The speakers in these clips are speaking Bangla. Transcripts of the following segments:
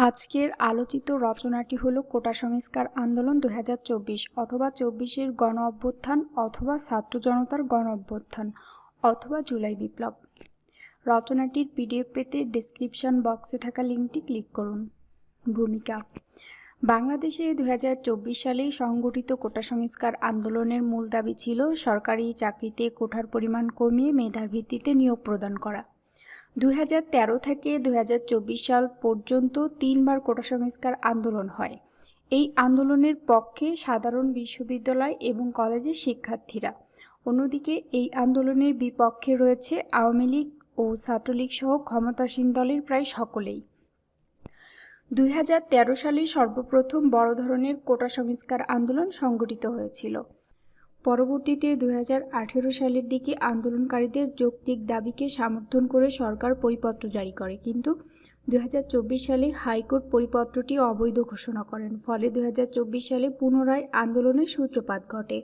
আজকের আলোচিত রচনাটি হল কোটা সংস্কার আন্দোলন দু হাজার চব্বিশ অথবা চব্বিশের গণ অভ্যুত্থান অথবা ছাত্র জনতার গণ অভ্যুত্থান অথবা জুলাই বিপ্লব। রচনাটির পিডিএফ পেতে ডেসক্রিপশন বক্সে থাকা লিঙ্কটি ক্লিক করুন। ভূমিকা। বাংলাদেশে দু হাজার চব্বিশ সালে সংগঠিত কোটা সংস্কার আন্দোলনের মূল দাবি ছিল সরকারি চাকরিতে কোঠার পরিমাণ কমিয়ে মেধার ভিত্তিতে নিয়োগ প্রদান করা। দুই হাজার তেরো থেকে দুই হাজার চব্বিশ সাল পর্যন্ত তিনবার কোটা সংস্কার আন্দোলন হয়। এই আন্দোলনের পক্ষে সাধারণ বিশ্ববিদ্যালয় এবং কলেজের শিক্ষার্থীরা। অন্যদিকে এই আন্দোলনের বিপক্ষে রয়েছে আওয়ামী লীগ ও ছাত্রলীগ সহ ক্ষমতাসীন দলের প্রায় সকলেই। দুই হাজার তেরো সালে সর্বপ্রথম বড় ধরনের কোটা সংস্কার আন্দোলন সংগঠিত হয়েছিল। পরবর্তীতে দু হাজার আঠেরো সালের দিকে আন্দোলনকারীদের যৌক্তিক দাবিকে সমর্থন করে সরকার পরিপত্র জারি করে। কিন্তু দু হাজার চব্বিশ সালে হাইকোর্ট পরিপত্রটি অবৈধ ঘোষণা করেন। ফলে দু হাজার চব্বিশ সালে পুনরায় আন্দোলনের সূত্রপাত ঘটে।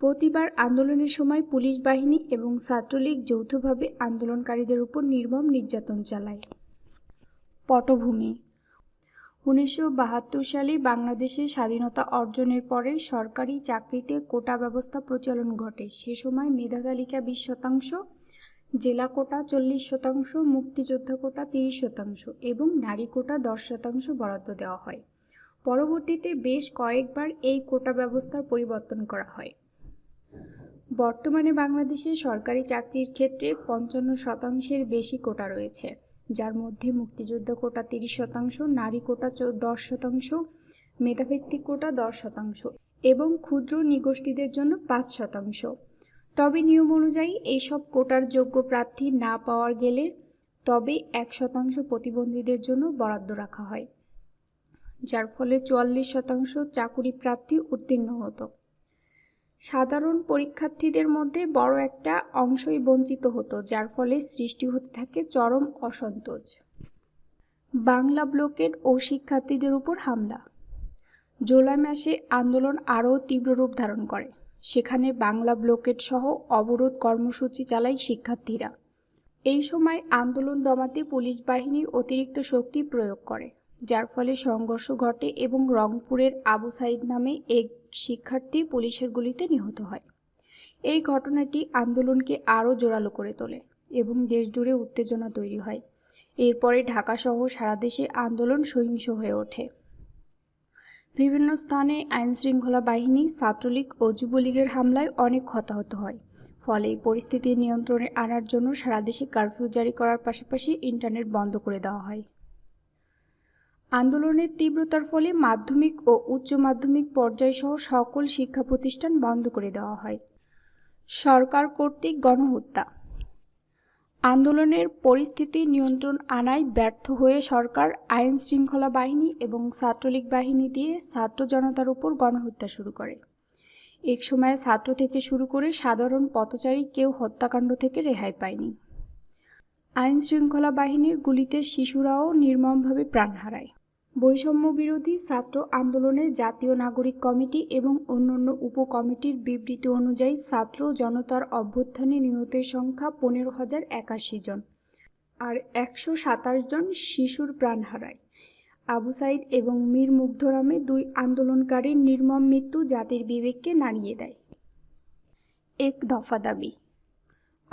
প্রতিবার আন্দোলনের সময় পুলিশ বাহিনী এবং ছাত্রলীগ যৌথভাবে আন্দোলনকারীদের উপর নির্মম নির্যাতন চালায়। পটভূমি উনিশশো বাহাত্তর সালে বাংলাদেশের স্বাধীনতা অর্জনের পরে সরকারি চাকরিতে কোটা ব্যবস্থা প্রচলন ঘটে। সে সময় মেধা তালিকা বিশ শতাংশ, জেলা কোটা চল্লিশ শতাংশ, মুক্তিযোদ্ধা কোটা তিরিশ শতাংশ এবং নারী কোটা দশ শতাংশ বরাদ্দ দেওয়া হয়। পরবর্তীতে বেশ কয়েকবার এই কোটা ব্যবস্থার পরিবর্তন করা হয়। বর্তমানে বাংলাদেশে সরকারি চাকরির ক্ষেত্রে পঞ্চান্ন শতাংশের বেশি কোটা রয়েছে। যার মধ্যে মুক্তিযোদ্ধা কোটা তিরিশ শতাংশ, নারী কোটা দশ শতাংশ, মেধাভিত্তিক কোটা দশ শতাংশ এবং ক্ষুদ্র নিগোষ্ঠীদের জন্য পাঁচ শতাংশ। তবে নিয়ম অনুযায়ী এইসব কোটার যোগ্য প্রার্থী না পাওয়ার গেলে তবে এক শতাংশ প্রতিবন্ধীদের জন্য বরাদ্দ রাখা হয়, যার ফলে চুয়াল্লিশ শতাংশ চাকুরি প্রার্থী উত্তীর্ণ হতো। সাধারণ পরীক্ষার্থীদের মধ্যে বড় একটা অংশই বঞ্চিত হতো, যার ফলে সৃষ্টি হতে থাকে চরম অসন্তোষ। বাংলা ব্লকেট ও শিক্ষার্থীদের উপর হামলা। জুলাই মাসে আন্দোলন আরও তীব্র রূপ ধারণ করে। সেখানে বাংলা ব্লকেট সহ অবরোধ কর্মসূচি চালায় শিক্ষার্থীরা। এই সময় আন্দোলন দমাতে পুলিশ বাহিনী অতিরিক্ত শক্তি প্রয়োগ করে, যার ফলে সংঘর্ষ ঘটে এবং রংপুরের আবু সাইদ নামে এক শিক্ষার্থী পুলিশের গুলিতে নিহত হয়। এই ঘটনাটি আন্দোলনকে আরও জোরালো করে তোলে এবং দেশজুড়ে উত্তেজনা তৈরি হয়। এরপরে ঢাকাসহ সারা দেশে আন্দোলন সহিংস হয়ে ওঠে। বিভিন্ন স্থানে আইনশৃঙ্খলা বাহিনী, ছাত্রলীগ ও যুবলীগের হামলায় অনেক হতাহত হয়। ফলে পরিস্থিতি নিয়ন্ত্রণে আনার জন্য সারা দেশে কারফিউ জারি করার পাশাপাশি ইন্টারনেট বন্ধ করে দেওয়া হয়। আন্দোলনের তীব্রতার ফলে মাধ্যমিক ও উচ্চ মাধ্যমিক পর্যায়সহ সকল শিক্ষা প্রতিষ্ঠান বন্ধ করে দেওয়া হয়। সরকার কর্তৃক গণহত্যা। আন্দোলনের পরিস্থিতি নিয়ন্ত্রণ আনায় ব্যর্থ হয়ে সরকার আইন শৃঙ্খলা বাহিনী এবং ছাত্রলীগ বাহিনী দিয়ে ছাত্র জনতার উপর গণহত্যা শুরু করে। এক সময় ছাত্র থেকে শুরু করে সাধারণ পথচারী কেউ হত্যাকাণ্ড থেকে রেহাই পায়নি। আইন শৃঙ্খলা বাহিনীর গুলিতে শিশুরাও নির্মমভাবে প্রাণ হারায়। বৈষম্য বিরোধী ছাত্র আন্দোলনের জাতীয় নাগরিক কমিটি এবং অন্যান্য উপকমিটির বিবৃতি অনুযায়ী ছাত্র জনতার অভ্যুত্থানে নিহতের সংখ্যা পনেরো হাজার একাশি জন আর একশো সাতাশ জন শিশুর প্রাণ হারায়। আবু সাইদ এবং মীর মুগ্ধরামে দুই আন্দোলনকারীর নির্মম মৃত্যু জাতির বিবেককে নাড়িয়ে দেয়। এক দফা দাবি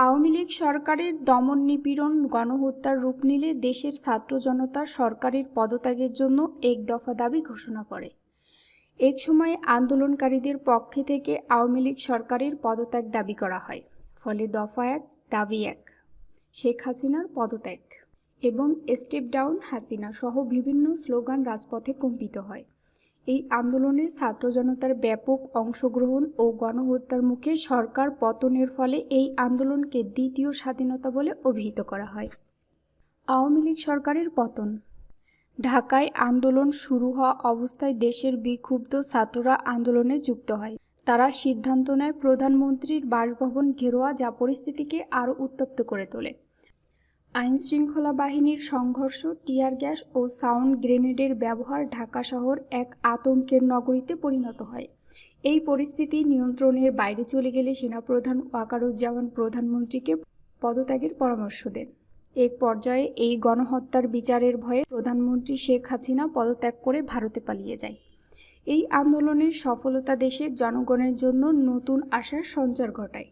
আওয়ামী লীগ সরকারের দমন নিপীড়ন, গণহত্যার রূপ নিলে দেশের ছাত্র জনতা সরকারের পদত্যাগের জন্য এক দফা দাবি ঘোষণা করে। এক সময় আন্দোলনকারীদের পক্ষে থেকে আওয়ামী লীগ সরকারের পদত্যাগ দাবি করা হয়, ফলে দফা এক, দাবি এক। শেখ হাসিনার পদত্যাগ এবং স্টেপ ডাউন হাসিনা সহ বিভিন্ন স্লোগান রাজপথে কম্পিত হয়। এই আন্দোলনে ছাত্র জনতার ব্যাপক অংশগ্রহণ ও গণহত্যার মুখে সরকার পতনের ফলে এই আন্দোলনকে দ্বিতীয় স্বাধীনতা বলে অভিহিত করা হয়। আওয়ামী লীগ সরকারের পতন। ঢাকায় আন্দোলন শুরু হওয়া অবস্থায় দেশের বিক্ষুব্ধ ছাত্ররা আন্দোলনে যুক্ত হয়। তারা সিদ্ধান্ত নেয় প্রধানমন্ত্রীর বাসভবন ঘেরোয়া যা পরিস্থিতিকে আরও উত্তপ্ত করে তোলে। আইনশৃঙ্খলা বাহিনীর সংঘর্ষ, টিয়ার গ্যাস ও সাউন্ড গ্রেনেডের ব্যবহার ঢাকা শহর এক আতঙ্কের নগরীতে পরিণত হয়। এই পরিস্থিতি নিয়ন্ত্রণের বাইরে চলে গেলে সেনাপ্রধান ওয়াকারুজ্জামান প্রধানমন্ত্রীকে পদত্যাগের পরামর্শ দেন। এক পর্যায়ে এই গণহত্যার বিচারের ভয়ে প্রধানমন্ত্রী শেখ হাসিনা পদত্যাগ করে ভারতে পালিয়ে যায়। এই আন্দোলনের সফলতা দেশের জনগণের জন্য নতুন আশার সঞ্চার ঘটায়।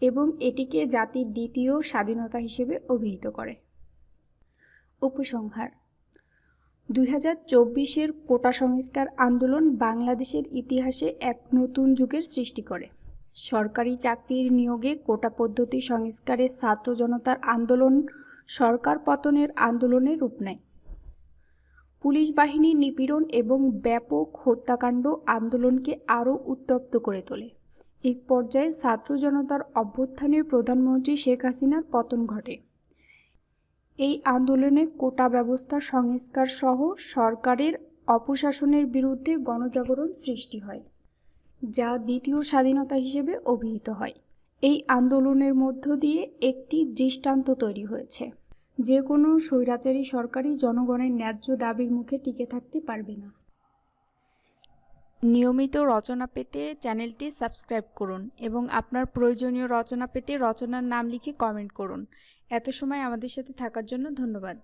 এবং এটিকে জাতির দ্বিতীয় স্বাধীনতা হিসেবে অভিহিত করে। উপসংহার। দুই হাজার চব্বিশের কোটা সংস্কার আন্দোলন বাংলাদেশের ইতিহাসে এক নতুন যুগের সৃষ্টি করে। সরকারি চাকরির নিয়োগে কোটা পদ্ধতি সংস্কারে ছাত্র জনতার আন্দোলন সরকার পতনের আন্দোলনের রূপ নেয়। পুলিশ বাহিনীর নিপীড়ন এবং ব্যাপক হত্যাকাণ্ড আন্দোলনকে আরও উত্তপ্ত করে তোলে। এক পর্যায়ে ছাত্র জনতার অভ্যুত্থানে প্রধানমন্ত্রী শেখ হাসিনার পতন ঘটে। এই আন্দোলনে কোটা ব্যবস্থা সংস্কার সহ সরকারের অপশাসনের বিরুদ্ধে গণজাগরণ সৃষ্টি হয়, যা দ্বিতীয় স্বাধীনতা হিসেবে অভিহিত হয়। এই আন্দোলনের মধ্য দিয়ে একটি দৃষ্টান্ত তৈরি হয়েছে। যে কোনো স্বৈরাচারী সরকারই জনগণের ন্যায্য দাবির মুখে টিকে থাকতে পারবে না। নিয়মিত রচনা পেতে চ্যানেলটি সাবস্ক্রাইব করুন এবং আপনার প্রয়োজনীয় রচনা পেতে রচনার নাম লিখে কমেন্ট করুন। এত সময় আমাদের সাথে থাকার জন্য ধন্যবাদ।